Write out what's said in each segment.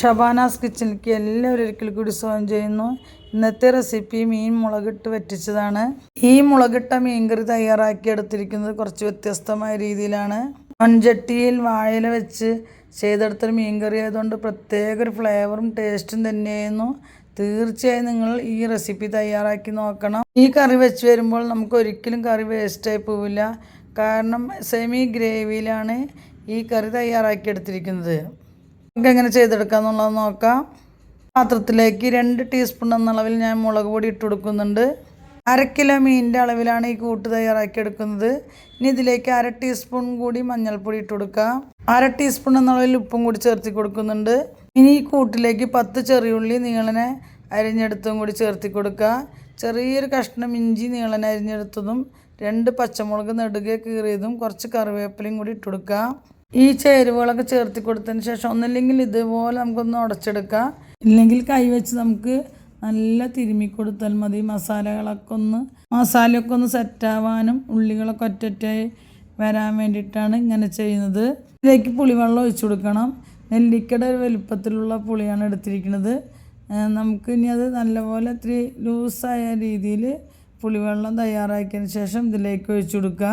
ഷബാനാസ് കിച്ചണിലേക്ക് എല്ലാവരും ഒരിക്കൽ കൂടി സ്വാഗതം ചെയ്യുന്നു. ഇന്നത്തെ റെസിപ്പി മീൻ മുളകിട്ട് വറ്റിച്ചതാണ്. ഈ മുളകിട്ട മീൻകറി തയ്യാറാക്കി എടുത്തിരിക്കുന്നത് കുറച്ച് വ്യത്യസ്തമായ രീതിയിലാണ്. മൺചട്ടിയിൽ വാഴയില വെച്ച് ചെയ്തെടുത്തൊരു മീൻകറി ആയതുകൊണ്ട് പ്രത്യേക ഒരു ഫ്ലേവറും ടേസ്റ്റും തന്നെയായിരുന്നു. തീർച്ചയായും നിങ്ങൾ ഈ റെസിപ്പി തയ്യാറാക്കി നോക്കണം. ഈ കറി വെച്ച് വരുമ്പോൾ നമുക്ക് ഒരിക്കലും കറി വേസ്റ്റായി പോവില്ല. കാരണം സെമി ഗ്രേവിയിലാണ് ഈ കറി തയ്യാറാക്കി എടുത്തിരിക്കുന്നത്. നമുക്ക് എങ്ങനെ ചെയ്തെടുക്കാന്നുള്ളത് നോക്കാം. പാത്രത്തിലേക്ക് രണ്ട് ടീസ്പൂൺ എന്ന അളവിൽ ഞാൻ മുളക് പൊടി ഇട്ട് കൊടുക്കുന്നുണ്ട്. അര കിലോ മീനിന്റെ അളവിലാണ് ഈ കൂട്ട് തയ്യാറാക്കി എടുക്കുന്നത് ഇനി ഇതിലേക്ക് അര ടീസ്പൂൺ കൂടി മഞ്ഞൾപ്പൊടി ഇട്ട് കൊടുക്കാം. അര ടീസ്പൂൺ എന്ന അളവിൽ ഉപ്പും കൂടി ചേർത്തി കൊടുക്കുന്നുണ്ട്. ഇനി ഈ കൂട്ടിലേക്ക് പത്ത് ചെറിയുള്ളി നീളനെ അരിഞ്ഞെടുത്തും കൂടി ചേർത്തി കൊടുക്കുക. ചെറിയൊരു കഷ്ണം ഇഞ്ചി നീളനെ അരിഞ്ഞെടുത്തതും രണ്ട് പച്ചമുളക് നെടുകെ കീറിയതും കുറച്ച് കറിവേപ്പിലയും കൂടി ഇട്ട് കൊടുക്കുക ഈ ചേരുവകളൊക്കെ ചേർത്തി കൊടുത്തതിന് ശേഷം ഒന്നില്ലെങ്കിൽ ഇതുപോലെ നമുക്കൊന്ന് ഉടച്ചെടുക്കാം. ഇല്ലെങ്കിൽ കൈവച്ച് നമുക്ക് നല്ല തിരുമ്മി കൊടുത്താൽ മതി. മസാലകളൊക്കെ ഒന്ന് മസാലയൊക്കെ ഒന്ന് സെറ്റാവാനും ഉള്ളികളൊക്കെ ഒറ്ററ്റായി വരാൻ വേണ്ടിയിട്ടാണ് ഇങ്ങനെ ചെയ്യുന്നത്. ഇതിലേക്ക് പുളിവെള്ളം ഒഴിച്ചു കൊടുക്കണം. നെല്ലിക്കയുടെ ഒരു വലുപ്പത്തിലുള്ള പുളിയാണ് എടുത്തിരിക്കുന്നത്. നമുക്ക് ഇനി അത് നല്ലപോലെ ഇത്തിരി ലൂസായ രീതിയിൽ പുളിവെള്ളം തയ്യാറാക്കിയതിന് ശേഷം ഇതിലേക്ക് ഒഴിച്ചു കൊടുക്കുക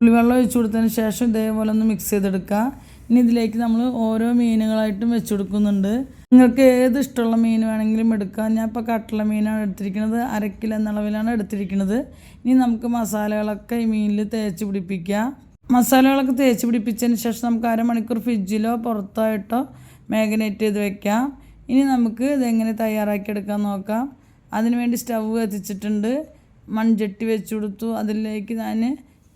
പുളിവെള്ളം ഒഴിച്ചു കൊടുത്തതിന് ശേഷം ഇതേപോലെ ഒന്ന് മിക്സ് ചെയ്തെടുക്കുക. ഇനി ഇതിലേക്ക് നമ്മൾ ഓരോ മീനുകളായിട്ടും വെച്ച് കൊടുക്കുന്നുണ്ട്. നിങ്ങൾക്ക് ഏത് ഇഷ്ടമുള്ള മീൻ വേണമെങ്കിലും എടുക്കാം. ഞാൻ ഇപ്പോൾ കട്ടള മീനാണ് എടുത്തിരിക്കുന്നത്. അരക്കിലോ എന്നളവിലാണ് എടുത്തിരിക്കുന്നത്. ഇനി നമുക്ക് മസാലകളൊക്കെ ഈ മീനിൽ തേച്ച് പിടിപ്പിക്കുക മസാലകളൊക്കെ തേച്ച് പിടിപ്പിച്ചതിന് ശേഷം നമുക്ക് അരമണിക്കൂർ ഫ്രിഡ്ജിലോ പുറത്തായിട്ടോ മാഗ്നേറ്റ് ചെയ്ത് വെക്കാം. ഇനി നമുക്ക് ഇതെങ്ങനെ തയ്യാറാക്കിയെടുക്കാൻ നോക്കാം. അതിനുവേണ്ടി സ്റ്റവ് കത്തിച്ചിട്ടുണ്ട്. മൺചട്ടി വെച്ച് കൊടുത്തു. അതിലേക്ക് ഞാൻ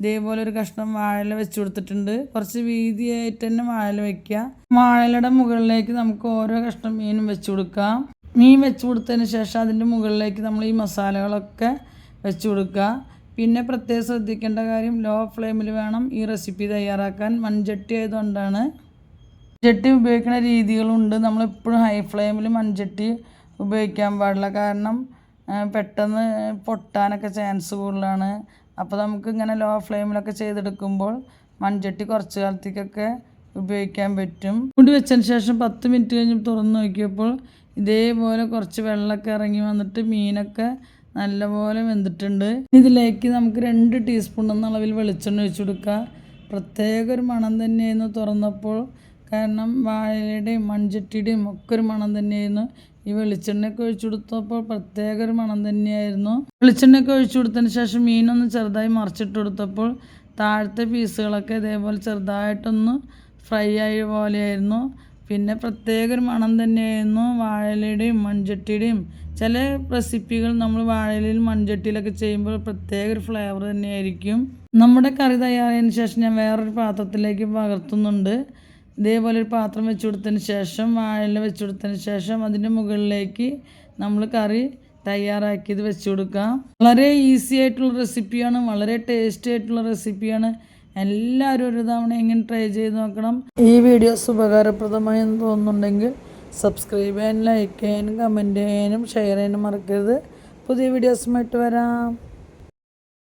ഇതേപോലെ ഒരു കഷ്ണം വാഴല വെച്ച് കൊടുത്തിട്ടുണ്ട്. കുറച്ച് വീതിയായിട്ട് തന്നെ വാഴല വയ്ക്കുക വാഴലയുടെ മുകളിലേക്ക് നമുക്ക് ഓരോ കഷ്ണം മീനും വെച്ച് കൊടുക്കാം. മീൻ വെച്ച് കൊടുത്തതിന് ശേഷം അതിന്റെ മുകളിലേക്ക് നമ്മൾ ഈ മസാലകളൊക്കെ വെച്ച് കൊടുക്കുക. പിന്നെ പ്രത്യേകം ശ്രദ്ധിക്കേണ്ട കാര്യം ലോ ഫ്ലെയിമിൽ വേണം ഈ റെസിപ്പി തയ്യാറാക്കാൻ. മൺചട്ടി ആയതുകൊണ്ടാണ്. ചട്ടി ഉപയോഗിക്കുന്ന രീതികളുണ്ട്. നമ്മളെപ്പോഴും ഹൈ ഫ്ലെയിമിൽ മൺചട്ടി ഉപയോഗിക്കാൻ പാടില്ല. കാരണം പെട്ടെന്ന് പൊട്ടാനൊക്കെ ചാൻസ് കൂടുതലാണ്. അപ്പോൾ നമുക്ക് ഇങ്ങനെ ലോ ഫ്ലെയിമിലൊക്കെ ചെയ്തെടുക്കുമ്പോൾ മൺചട്ടി കുറച്ച് കാലത്തേക്കൊക്കെ ഉപയോഗിക്കാൻ പറ്റും. മൂടി വെച്ചതിന് ശേഷം പത്ത് മിനിറ്റ് കഴിഞ്ഞ് തുറന്ന് നോക്കിയപ്പോൾ ഇതേപോലെ കുറച്ച് വെള്ളമൊക്കെ ഇറങ്ങി വന്നിട്ട് മീനൊക്കെ നല്ലപോലെ വെന്തിട്ടുണ്ട്. ഇതിലേക്ക് നമുക്ക് രണ്ട് ടീസ്പൂൺ എന്ന അളവിൽ വെളിച്ചെണ്ണ ഒഴിച്ചു കൊടുക്കുക പ്രത്യേക ഒരു മണം തന്നെയായിരുന്നു തുറന്നപ്പോൾ. കാരണം വാഴയുടെയും മൺചട്ടിയുടെയും ഒക്കെ ഒരു മണം തന്നെയായിരുന്നു. ഈ വെളിച്ചെണ്ണയൊക്കെ ഒഴിച്ചു കൊടുത്തപ്പോൾ പ്രത്യേക ഒരു മണം തന്നെയായിരുന്നു. വെളിച്ചെണ്ണയൊക്കെ ഒഴിച്ചു കൊടുത്തതിന് ശേഷം മീനൊന്ന് ചെറുതായി മറിച്ചിട്ട് കൊടുത്തപ്പോൾ താഴത്തെ പീസുകളൊക്കെ ഇതേപോലെ ചെറുതായിട്ടൊന്ന് ഫ്രൈ ആയ പോലെയായിരുന്നു. പിന്നെ പ്രത്യേക ഒരു മണം തന്നെയായിരുന്നു വാഴയിലയുടെയും മൺചട്ടിയുടെയും. ചില റെസിപ്പികൾ നമ്മൾ വാഴയിലയിൽ മൺചട്ടിയിലൊക്കെ ചെയ്യുമ്പോൾ പ്രത്യേക ഒരു ഫ്ലേവർ തന്നെയായിരിക്കും. നമ്മുടെ കറി തയ്യാറായതിനു ശേഷം ഞാൻ വേറൊരു പാത്രത്തിലേക്ക് പകർത്തുന്നുണ്ട്. ഇതേപോലെ ഒരു പാത്രം വെച്ച് കൊടുത്തതിന് ശേഷം വാഴയില വെച്ച് കൊടുത്തതിന് ശേഷം അതിന്റെ മുകളിലേക്ക് നമ്മൾ കറി തയ്യാറാക്കിയത് വെച്ച് കൊടുക്കാം. വളരെ ഈസി ആയിട്ടുള്ള റെസിപ്പിയാണ് വളരെ ടേസ്റ്റി ആയിട്ടുള്ള റെസിപ്പിയാണ്. എല്ലാവരും ഒരു തവണ എങ്ങനെ ട്രൈ ചെയ്ത് നോക്കണം. ഈ വീഡിയോസ് ഉപകാരപ്രദമായി എന്ന് തോന്നുന്നുണ്ടെങ്കിൽ സബ്സ്ക്രൈബ് ചെയ്യാനും ലൈക്ക് ചെയ്യാനും കമന്റ് ചെയ്യാനും ഷെയർ ചെയ്യാനും മറക്കരുത്. പുതിയ വീഡിയോസുമായിട്ട് വരാം.